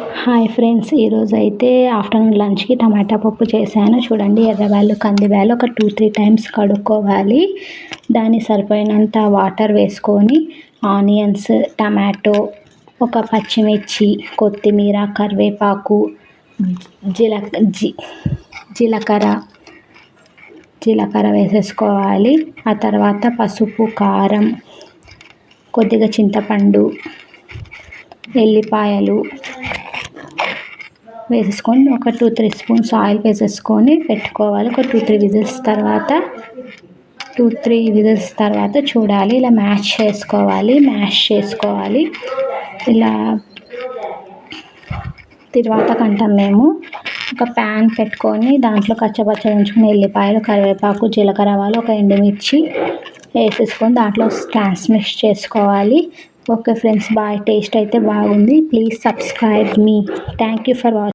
Hi friends ఈరోజు అయితే afternoon లంచ్కి టమాటా పప్పు చేశాను. చూడండి ఎర్రవాళ్ళు కందివాళ్ళు ఒక టూ త్రీ టైమ్స్ కడుక్కోవాలి. దాన్ని సరిపోయినంత వాటర్ వేసుకొని ఆనియన్స్ టమాటో ఒక పచ్చిమిర్చి కొత్తిమీర కరివేపాకు జీల జీ జీలకర్ర జీలకర్ర వేసేసుకోవాలి. ఆ తర్వాత పసుపు కారం కొద్దిగా చింతపండు ఎల్లిపాయలు వేసేసుకొని ఒక టూ త్రీ స్పూన్స్ ఆయిల్ వేసేసుకొని పెట్టుకోవాలి. ఒక టూ త్రీ విజిల్స్ తర్వాత టూ త్రీ విజిల్స్ తర్వాత చూడాలి. ఇలా మ్యాష్ చేసుకోవాలి. మ్యాష్ చేసుకోవాలి. ఇలా తర్వాత కంటాం మేము ఒక ప్యాన్ పెట్టుకొని దాంట్లో కచ్చపచ్చ ఉంచుకుని ఎల్లిపాయలు కరివేపాకు జీలకర్ర ఆవాలు ఒక ఎండుమిర్చి వేసేసుకొని దాంట్లో ట్రాన్స్మిక్స్ చేసుకోవాలి. Okay friends bye. టేస్ట్ అయితే బాగుంది. Please subscribe me. Thank you for watching